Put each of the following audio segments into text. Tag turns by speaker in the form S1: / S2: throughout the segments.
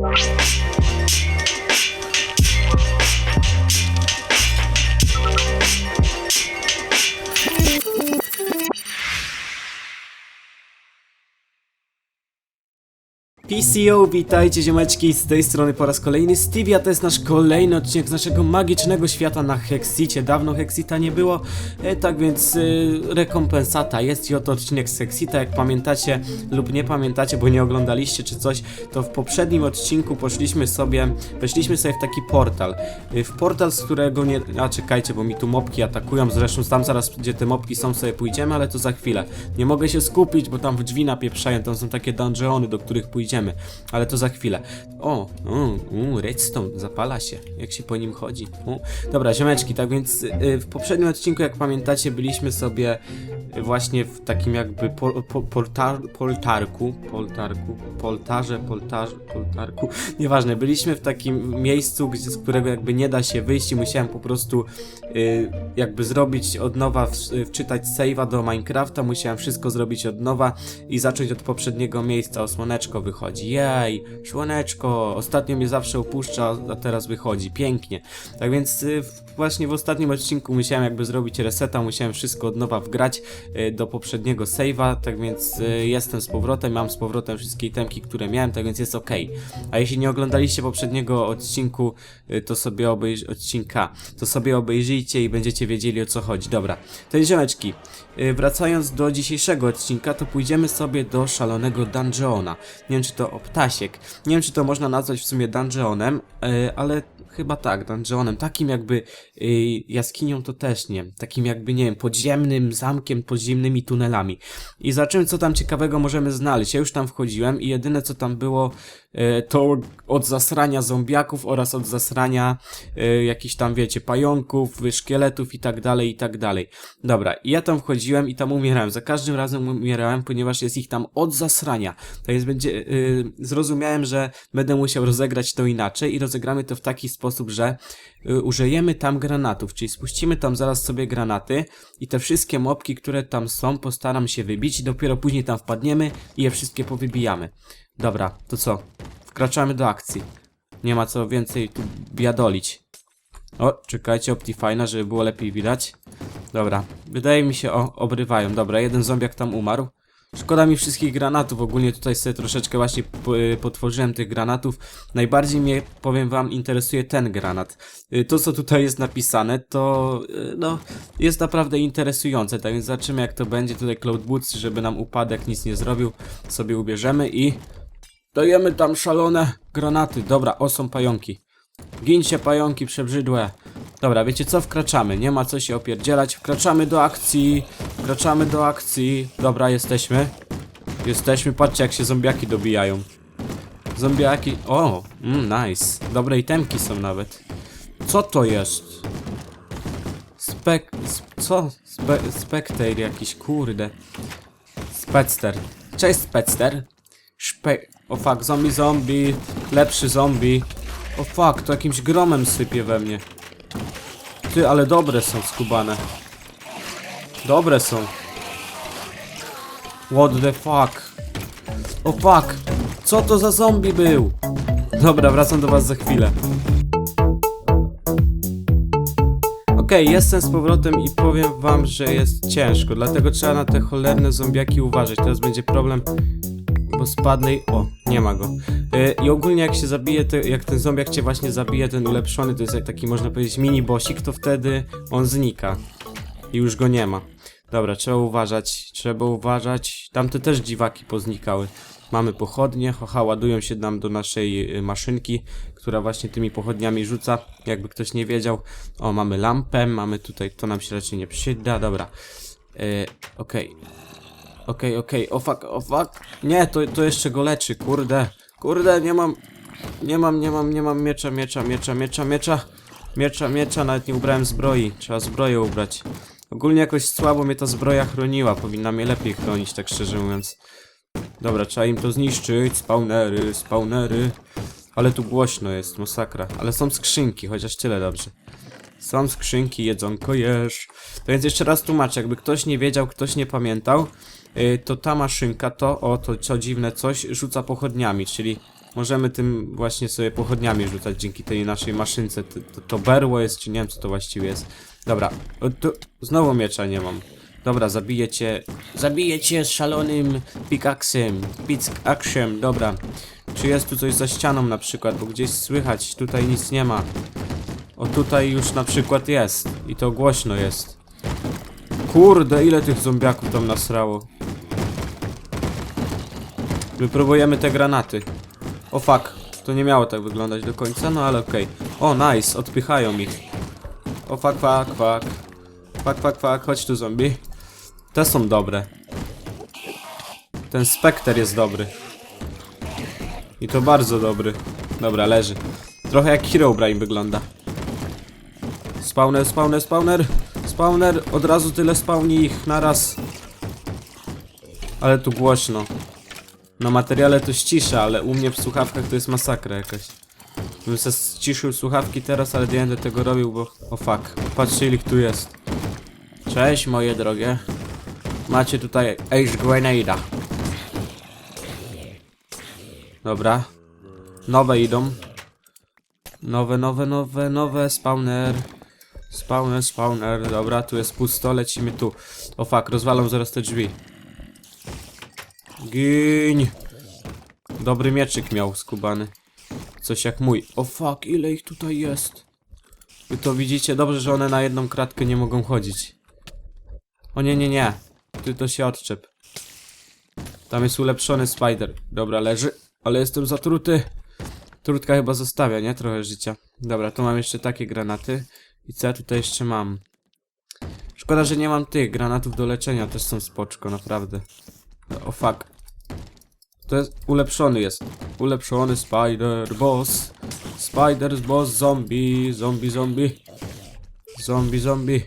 S1: Música PCO, witajcie ziomeczki, z tej strony po raz kolejny Stevie, a to jest nasz kolejny odcinek z naszego magicznego świata na Hexicie. Dawno Hexita nie było, e, tak więc e, rekompensata jest i oto odcinek z Hexita, jak pamiętacie lub nie pamiętacie, bo nie oglądaliście czy coś, to w poprzednim odcinku poszliśmy sobie, weszliśmy sobie w taki portal. E, w portal, z którego nie... A czekajcie, bo mi tu mopki atakują, zresztą tam zaraz, gdzie te mopki są, sobie pójdziemy, ale to za chwilę. Nie mogę się skupić, bo tam w drzwi napieprzają, tam są takie dungeony, do których pójdziemy, ale to za chwilę. O, o, u, redstone, zapala się, jak się po nim chodzi. U. Dobra, ziomeczki, tak więc y, w poprzednim odcinku, jak pamiętacie, byliśmy sobie y, właśnie w takim jakby po, po, poltar, poltarku, poltarku, poltarze, poltarze, poltarku, nieważne, byliśmy w takim miejscu, gdzie, z którego jakby nie da się wyjść i musiałem po prostu y, jakby zrobić od nowa, w, wczytać save'a do Minecrafta, musiałem wszystko zrobić od nowa i zacząć od poprzedniego miejsca, o słoneczko wychodzi, jej, słoneczko, ostatnio mnie zawsze opuszcza, a teraz wychodzi, pięknie. Tak więc y, właśnie w ostatnim odcinku musiałem jakby zrobić reseta, musiałem wszystko od nowa wgrać y, do poprzedniego save'a, tak więc y, jestem z powrotem, mam z powrotem wszystkie itemki, które miałem, tak więc jest ok. A jeśli nie oglądaliście poprzedniego odcinku, y, to sobie obejrz... odcinka, to sobie obejrzyjcie i będziecie wiedzieli o co chodzi. Dobra, to jest ziomeczki. Y, Wracając do dzisiejszego odcinka, to pójdziemy sobie do szalonego dungeona. Nie wiem, czy to optasiek. Nie wiem, czy to można nazwać w sumie dungeonem, y, ale chyba tak, dungeonem. Takim jakby y, jaskinią to też nie. Takim jakby, nie wiem, podziemnym zamkiem, podziemnymi tunelami. I zobaczymy, co tam ciekawego możemy znaleźć. Ja już tam wchodziłem i jedyne, co tam było, y, to od zasrania zombiaków oraz od zasrania y, jakichś tam, wiecie, pająków, szkieletów i tak dalej, i tak dalej. Dobra, i ja tam wchodziłem i tam umierałem. Za każdym razem umierałem, ponieważ jest ich tam od zasrania. To jest będzie. Yy, zrozumiałem, że będę musiał rozegrać to inaczej i rozegramy to w taki sposób, że yy, użyjemy tam granatów, czyli spuścimy tam zaraz sobie granaty i te wszystkie mopki, które tam są, postaram się wybić i dopiero później tam wpadniemy i je wszystkie powybijamy. Dobra, to co? Wkraczamy do akcji. Nie ma co więcej tu biadolić. O, czekajcie, Optifine, żeby było lepiej widać. Dobra, wydaje mi się, o, obrywają. Dobra, jeden zombiak tam umarł. Szkoda mi wszystkich granatów, ogólnie tutaj sobie troszeczkę właśnie y, potworzyłem tych granatów. Najbardziej mnie, powiem wam, interesuje ten granat. Y, To, co tutaj jest napisane, to, y, no, jest naprawdę interesujące, tak więc zobaczymy jak to będzie. Tutaj Cloud Boots, żeby nam upadek nic nie zrobił, sobie ubierzemy i... Dajemy tam szalone granaty. Dobra, o, są pająki. Gincie pająki przebrzydłe. Dobra, wiecie co? Wkraczamy. Nie ma co się opierdzielać. Wkraczamy do akcji. Wkraczamy do akcji. Dobra, jesteśmy. Jesteśmy. Patrzcie, jak się zombiaki dobijają. Zombiaki. O, mm, nice. Dobre itemki są nawet. Co to jest? Spek... sp- Co? Spe... Jakiś, kurde. Specter. Cześć, Specter. Szpe... O fuck, zombie, zombie. Lepszy zombie. O fuck, to jakimś gromem sypie we mnie. Ty, ale dobre są skubane. Dobre są. What the fuck? O fuck! Co to za zombie był? Dobra, wracam do was za chwilę. Okej, jestem z powrotem i powiem wam, że jest ciężko, dlatego trzeba na te cholerne zombiaki uważać. Teraz będzie problem, bo spadnę i... O, nie ma go. Yy, I ogólnie jak się zabije, to, jak ten zombiak cię właśnie zabije, ten ulepszony, to jest jak taki, można powiedzieć, mini bossik, to wtedy on znika. I już go nie ma. Dobra, trzeba uważać, trzeba uważać. Tamte też dziwaki poznikały. Mamy pochodnie, haha, ładują się nam do naszej y, maszynki, która właśnie tymi pochodniami rzuca, jakby ktoś nie wiedział. O, mamy lampę, mamy tutaj, to nam się raczej nie przyda, dobra. Yy, okej. Okej, okej, o fuck, o fuck. Nie, to, to jeszcze go leczy, kurde. Kurde, nie mam, nie mam, nie mam, nie mam miecza, miecza, miecza, miecza, miecza. Miecza, miecza, nawet nie ubrałem zbroi. Trzeba zbroję ubrać. Ogólnie jakoś słabo mnie ta zbroja chroniła, powinna mnie lepiej chronić, tak szczerze mówiąc. Dobra, trzeba im to zniszczyć. Spawnery, spawnery. Ale tu głośno jest, masakra. Ale są skrzynki, chociaż tyle dobrze. Są skrzynki, jedzonko jesz. To więc jeszcze raz tłumaczę, jakby ktoś nie wiedział, ktoś nie pamiętał, yy, to ta maszynka to, o to co dziwne coś, rzuca pochodniami, czyli możemy tym właśnie sobie pochodniami rzucać dzięki tej naszej maszynce. To, to, to berło jest, czy nie wiem co to właściwie jest. Dobra, tu, znowu miecza nie mam. Dobra, zabiję cię. Zabiję cię szalonym pikaksem. Pikaksem, dobra. Czy jest tu coś za ścianą na przykład, bo gdzieś słychać, tutaj nic nie ma. O tutaj już na przykład jest. I to głośno jest. Kurde, ile tych zombiaków tam nasrało. Wypróbujemy te granaty. O fuck, to nie miało tak wyglądać do końca, no ale okej. O, nice, odpychają ich. O fuck, fuck, fuck. Fuck, fuck, fuck, chodź tu zombie. Te są dobre. Ten spekter jest dobry. I to bardzo dobry. Dobra, leży. Trochę jak Herobrine wygląda. Spawner, spawner, spawner. Spawner, od razu tyle spawni ich naraz. Ale tu głośno. Na materiale to ścisza, ale u mnie w słuchawkach to jest masakra jakaś. Bym se ściszył słuchawki teraz, ale nie będę tego robił, bo... O fuck. Patrzcie ile tu jest. Cześć moje drogie. Macie tutaj Ace Grenada. Dobra. Nowe idą. Nowe, nowe, nowe, nowe. Spawner. Spawner, spawner. Dobra, tu jest pusto, lecimy tu. O fuck, rozwalam zaraz te drzwi. Giń. Dobry mieczyk miał skubany. Coś jak mój. O fuck, ile ich tutaj jest. Wy to widzicie? Dobrze, że one na jedną kratkę nie mogą chodzić. O nie, nie, nie. Ty to się odczep. Tam jest ulepszony spider. Dobra, leży. Ale jestem zatruty. Trutka chyba zostawia, nie? Trochę życia. Dobra, tu mam jeszcze takie granaty. I co ja tutaj jeszcze mam? Szkoda, że nie mam tych granatów do leczenia. Też są spoczko, naprawdę. O fuck. To jest ulepszony jest. Ulepszony spider boss. Spider boss zombie. Zombie, zombie. Zombie, zombie.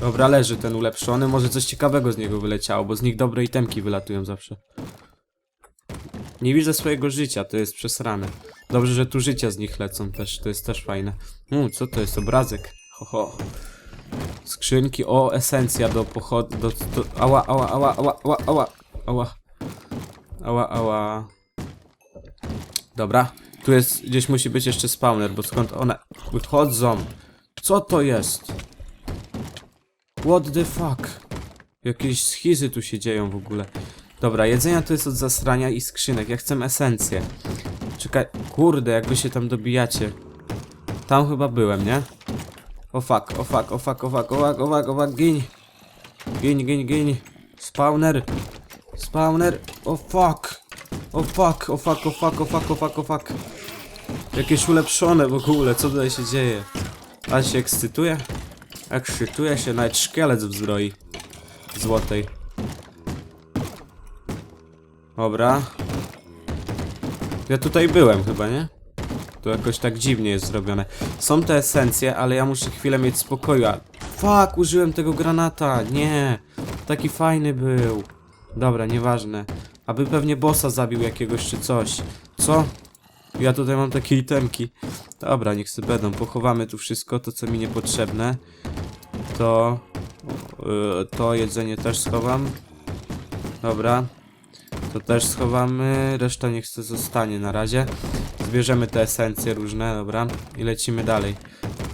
S1: Dobra, leży ten ulepszony. Może coś ciekawego z niego wyleciało, bo z nich dobre itemki wylatują zawsze. Nie widzę swojego życia, to jest przesrane. Dobrze, że tu życia z nich lecą też, to jest też fajne. U, co to jest? Obrazek. Ho, ho. Skrzynki, o, esencja do pochodu, do, do, ała, ała, ała, ała, ała, ała, ała, ała, ała. Dobra, tu jest, gdzieś musi być jeszcze spawner, bo skąd one wychodzą? Co to jest? What the fuck? Jakieś schizy tu się dzieją w ogóle. Dobra, jedzenia to jest od zasrania i skrzynek. Ja chcę esencję. Czekaj, kurde, jak wy się tam dobijacie. Tam chyba byłem, nie? O fuck, o fuck, o fuck, o fuck, o fuck, o fuck, fuck, giń. Giń, giń, giń. Spawner. Spawner. O fuck. O fuck, o fuck, o fuck, o fuck, o fuck, o fuck. Jakieś ulepszone w ogóle, co tutaj się dzieje? A się ekscytuje? Ekscytuje się, nawet szkielet w zbroi. Złotej. Dobra. Ja tutaj byłem chyba, nie? To jakoś tak dziwnie jest zrobione. Są te esencje, ale ja muszę chwilę mieć spokoju. Fuck, użyłem tego granata. Nie. Taki fajny był. Dobra, nieważne. Aby pewnie bossa zabił jakiegoś czy coś. Co? Ja tutaj mam takie itemki. Dobra, niech sobie będą. Pochowamy tu wszystko, to co mi niepotrzebne. To... Yy, to jedzenie też schowam. Dobra. To też schowamy. Reszta niech sobie zostanie na razie. Zbierzemy te esencje różne, dobra. I lecimy dalej.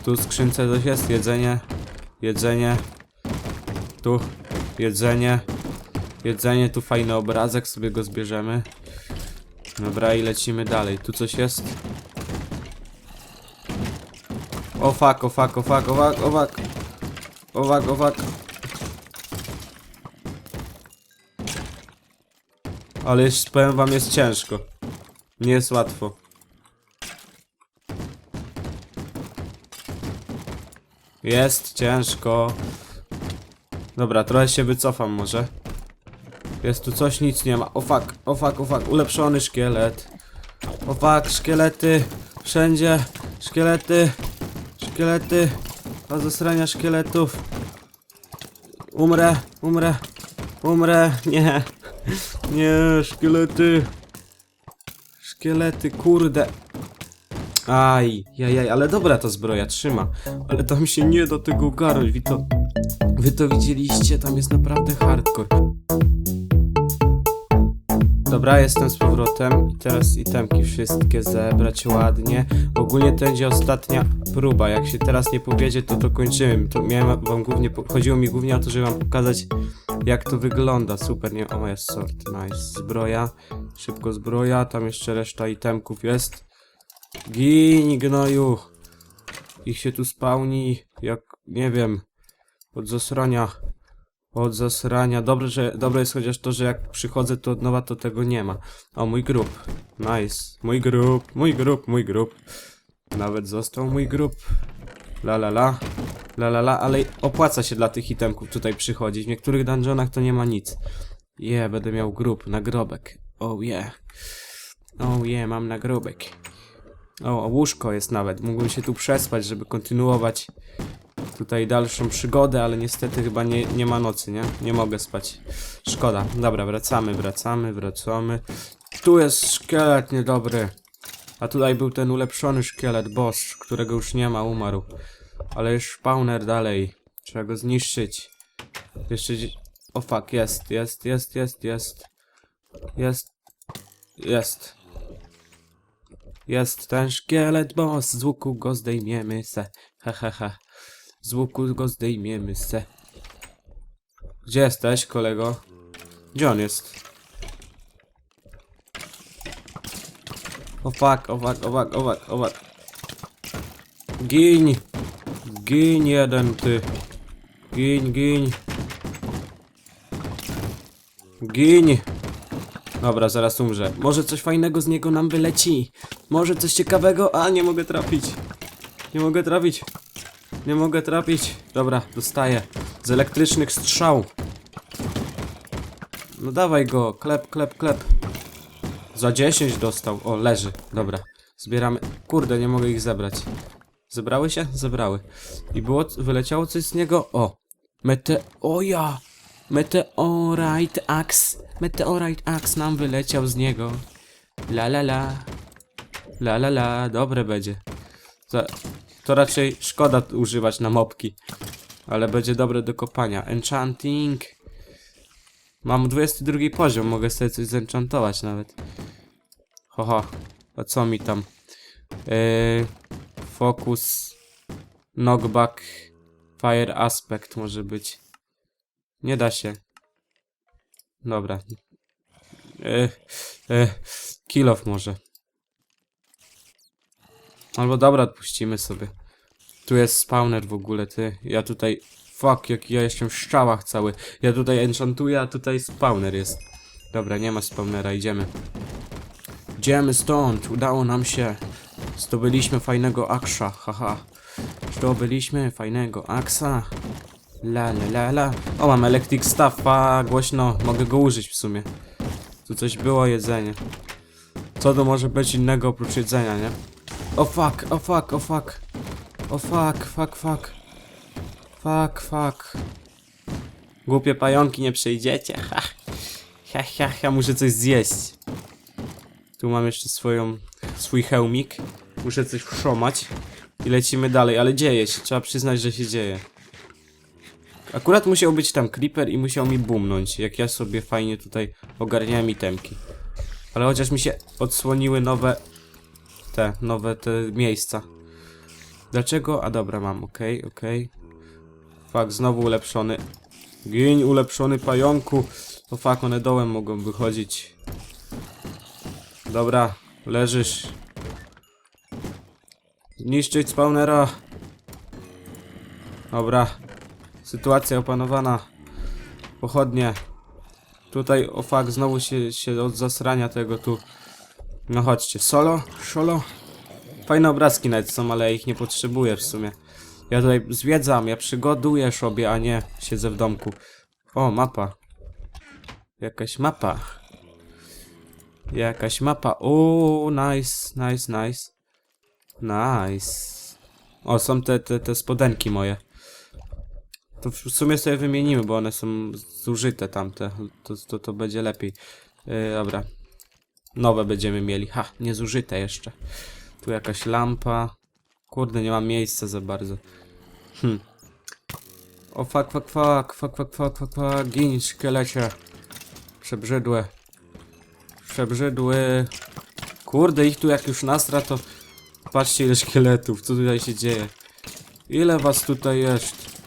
S1: Tu skrzynce coś jest. Jedzenie. Jedzenie. Tu. Jedzenie. Jedzenie. Tu fajny obrazek. Sobie go zbierzemy. Dobra, i lecimy dalej. Tu coś jest. O fuck, o fuck, o fuck, o fuck, o fuck. O fuck, o fuck. Ale jest, powiem wam, jest ciężko. Nie jest łatwo. Jest ciężko. Dobra, trochę się wycofam może. Jest tu coś, nic nie ma. O fuck, o fuck, o fuck. Ulepszony szkielet. O fuck, szkielety. Wszędzie. Szkielety. Szkielety. A szkieletów. Umrę, umrę. Umrę. Nie. Nie, szkielety. Szkielety, kurde. Aj, jajaj, ale dobra ta zbroja trzyma. Ale tam się nie da tego ogarnąć. Wy to, wy to widzieliście, tam jest naprawdę hardcore. Dobra, jestem z powrotem i teraz itemki wszystkie zebrać ładnie. Ogólnie to będzie ostatnia próba. Jak się teraz nie powiedzie, to to kończymy. To miałem wam głównie, chodziło mi głównie o to, żeby wam pokazać jak to wygląda. Super, nie? O, jest sort, nice. Zbroja, szybko zbroja, tam jeszcze reszta itemków jest. Gin, gnoju. Ich się tu spawni, jak, nie wiem, od zasrania. Od zasrania. Dobre, że, dobre jest chociaż to, że jak przychodzę to od nowa, to tego nie ma. O, mój grób. Nice. Mój grób, mój grób, mój grób. Nawet został mój grób. La la la. La la la, ale opłaca się dla tych itemków tutaj przychodzić. W niektórych dungeonach to nie ma nic. Je, yeah, będę miał grób, nagrobek. Oh yeah. Oh yeah, mam nagrobek. O, łóżko jest nawet. Mógłbym się tu przespać, żeby kontynuować tutaj dalszą przygodę, ale niestety chyba nie, nie ma nocy, nie? Nie mogę spać. Szkoda. Dobra, wracamy, wracamy, wracamy. Tu jest szkielet niedobry. A tutaj był ten ulepszony szkielet, boss, którego już nie ma, umarł. Ale jest spawner dalej. Trzeba go zniszczyć. Jeszcze... gdzie- O fuck, jest, jest, jest, jest, jest. Jest. Jest. Jest ten szkielet boss, z łuku go zdejmiemy se. Ha ha ha. Z łuku go zdejmiemy se. Gdzie jesteś, kolego? Gdzie on jest? O fuck, o fuck, o fuck, o fuck, o fuck. Gin! Gin jeden ty. Gin, gin. Gin! Dobra, zaraz umrze. Może coś fajnego z niego nam wyleci. Może coś ciekawego. A, nie mogę trafić. Nie mogę trafić. Nie mogę trafić. Dobra, dostaję. Z elektrycznych strzał. No dawaj go. Klep, klep, klep. Za 10 dostał. O, leży. Dobra. Zbieramy. Kurde, nie mogę ich zebrać. Zebrały się? Zebrały. I było, wyleciało coś z niego. O. Meteoja. Meteorite Axe. Meteorite Axe nam wyleciał z niego. La la la. La la la. Dobre będzie. Za, to raczej szkoda używać na mopki. Ale będzie dobre do kopania. Enchanting. Mam 22 poziom, mogę sobie coś zenchantować nawet. Hoho. A co mi tam? Yy, focus. Knockback. Fire aspect może być. Nie da się. Dobra. Yy, yy, kill off może. Albo dobra, odpuścimy sobie. Tu jest spawner w ogóle, ty. Ja tutaj... Fuck, jak ja jestem w szczałach cały. Ja tutaj enchantuję, a tutaj spawner jest. Dobra, nie ma spawnera, idziemy. Idziemy stąd, udało nam się. Zdobyliśmy fajnego aksza, haha. Zdobyliśmy fajnego aksa. La la la la. O, mam electric staffa, głośno, mogę go użyć w sumie. Tu coś było, jedzenie. Co to może być innego oprócz jedzenia, nie? O fuck, o fuck, o fuck. O fuck, fuck, fuck. Fuck, fuck. Głupie pająki nie przejdziecie. Ha. Ha, ha, ha, muszę coś zjeść. Tu mam jeszcze swoją, swój hełmik. Muszę coś wszomać. I lecimy dalej, ale dzieje się, trzeba przyznać, że się dzieje. Akurat musiał być tam creeper i musiał mi boomnąć, jak ja sobie fajnie tutaj ogarniałem itemki. Ale chociaż mi się odsłoniły nowe te, nowe te miejsca. Dlaczego? A dobra, mam, okej, okej. Fak, znowu ulepszony. Gin, ulepszony pająku. O fuck, one dołem mogą wychodzić. Dobra, leżysz. Zniszczyć spawnera. Dobra. Sytuacja opanowana. Pochodnie. Tutaj, o fuck, znowu się, się od zasrania tego tu. No chodźcie, solo, solo. Fajne obrazki nawet są, ale ja ich nie potrzebuję w sumie. Ja tutaj zwiedzam, ja przygoduję sobie, a nie siedzę w domku. O, mapa. Jakaś mapa. Jakaś mapa. O, nice, nice, nice. Nice. O, są te, te, te spodenki moje. To w sumie sobie wymienimy, bo one są zużyte tamte. To, to, to będzie lepiej. Yy, dobra. Nowe będziemy mieli. Ha, niezużyte jeszcze. Tu jakaś lampa. Kurde, nie ma miejsca za bardzo. Hm. O fuck, fuck, fuck, fuck, fuck, fuck, fuck, fuck. gin szkielecie. Przebrzydłe. Przebrzydły. Kurde, ich tu jak już nastra, to patrzcie ile szkieletów, co tutaj się dzieje. Ile was tutaj jest?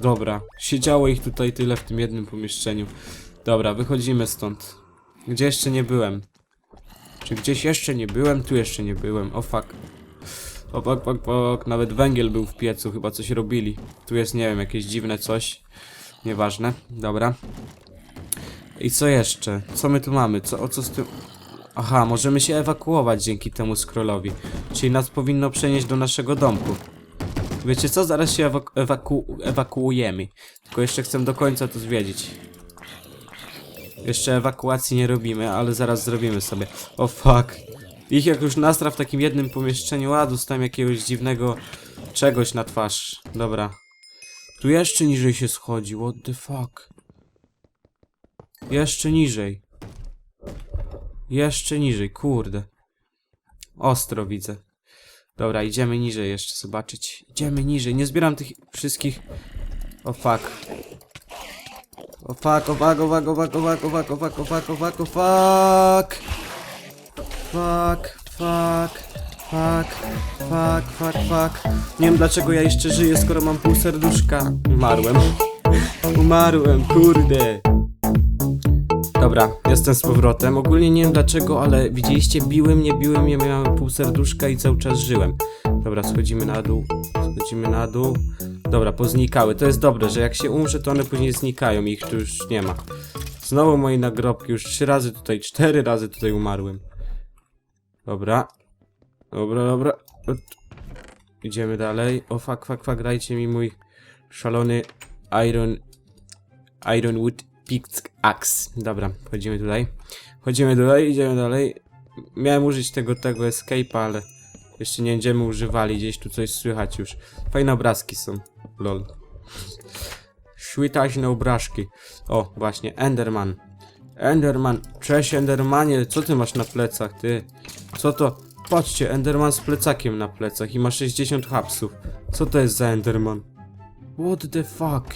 S1: Dobra, siedziało ich tutaj tyle w tym jednym pomieszczeniu. Dobra, wychodzimy stąd. Gdzie jeszcze nie byłem? Gdzieś jeszcze nie byłem? Tu jeszcze nie byłem. O fuck. O fuck, fuck. Nawet węgiel był w piecu, chyba coś robili. Tu jest, nie wiem, jakieś dziwne coś. Nieważne. Dobra. I co jeszcze? Co my tu mamy? Co, o co z tym... Aha, możemy się ewakuować dzięki temu scrollowi. Czyli nas powinno przenieść do naszego domku. Wiecie co? Zaraz się ewaku ewaku ewakuujemy. Tylko jeszcze chcę do końca to zwiedzić. Jeszcze ewakuacji nie robimy, ale zaraz zrobimy sobie. O fuck. Ich jak już nastra w takim jednym pomieszczeniu, a dostałem jakiegoś dziwnego czegoś na twarz. Dobra. Tu jeszcze niżej się schodzi, what the fuck. Jeszcze niżej. Jeszcze niżej, kurde. Ostro widzę. Dobra, idziemy niżej jeszcze zobaczyć. Idziemy niżej, nie zbieram tych wszystkich... O fuck. O fuck, o fuck, o fuck, o fuck, o fuck, o fuck, o fuck, o fuck, o fuck, o fuck. Fuck, fuck, fuck, fuck, fuck, fuck. Nie wiem dlaczego ja jeszcze żyję, skoro mam pół serduszka. Umarłem. Umarłem, kurde. Dobra, jestem z powrotem. Ogólnie nie wiem dlaczego, ale widzieliście, biły mnie, biły mnie, miałem pół serduszka i cały czas żyłem. Dobra, schodzimy na dół, schodzimy na dół. Dobra, poznikały. To jest dobre, że jak się umrze, to one później znikają i ich tu już nie ma. Znowu moje nagrobki, już trzy razy tutaj, cztery razy tutaj umarłem. Dobra. Dobra, dobra. Idziemy dalej. O fuck, fuck, fuck, dajcie mi mój szalony iron... Ironwood Pickaxe. Dobra, chodzimy tutaj. Chodzimy tutaj, idziemy dalej. Miałem użyć tego, tego escape'a, ale jeszcze nie będziemy używali. Gdzieś tu coś słychać już. Fajne obrazki są. Lol. Świtaźne obrazki. O, właśnie, Enderman. Enderman. Cześć, Endermanie. Co ty masz na plecach, ty? Co to? Patrzcie, Enderman z plecakiem na plecach i ma 60 hapsów. Co to jest za Enderman? What the fuck?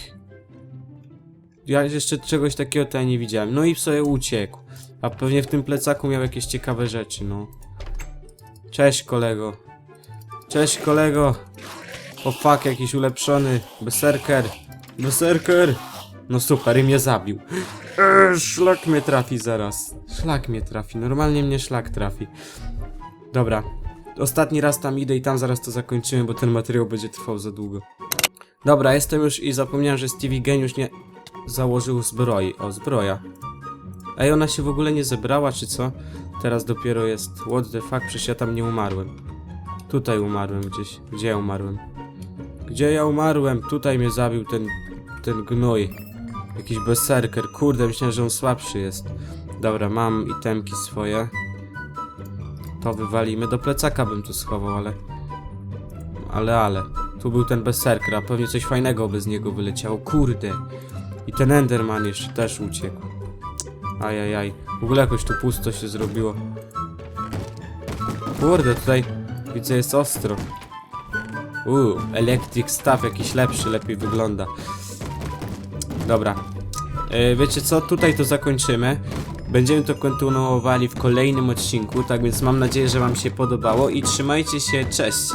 S1: Ja jeszcze czegoś takiego tutaj nie widziałem. No i sobie uciekł. A pewnie w tym plecaku miał jakieś ciekawe rzeczy, no. Cześć kolego. Cześć kolego. O fuck, jakiś ulepszony. Berserker. Berserker. No super, i mnie zabił. Eee, szlak mnie trafi zaraz. Szlak mnie trafi. Normalnie mnie szlak trafi. Dobra. Ostatni raz tam idę i tam zaraz to zakończymy, bo ten materiał będzie trwał za długo. Dobra, jestem już i zapomniałem, że Stevie Geniusz nie założył zbroi. O, zbroja. Ej, ona się w ogóle nie zebrała, czy co? Teraz dopiero jest. What the fuck, przecież ja tam nie umarłem. Tutaj umarłem gdzieś. Gdzie ja umarłem? Gdzie ja umarłem? Tutaj mnie zabił ten, ten gnój. Jakiś berserker. Kurde, myślałem, że on słabszy jest. Dobra, mam itemki swoje. To wywalimy. Do plecaka bym to schował, ale... Ale, ale. Tu był ten berserker, a pewnie coś fajnego by z niego wyleciało. Kurde. I ten Enderman jeszcze też uciekł. Ajajaj. W ogóle jakoś tu pusto się zrobiło. Kurde, tutaj widzę jest ostro. Uuu, electric staff jakiś lepszy, lepiej wygląda. Dobra. E, wiecie co, tutaj to zakończymy. Będziemy to kontynuowali w kolejnym odcinku, tak więc mam nadzieję, że wam się podobało i trzymajcie się, cześć!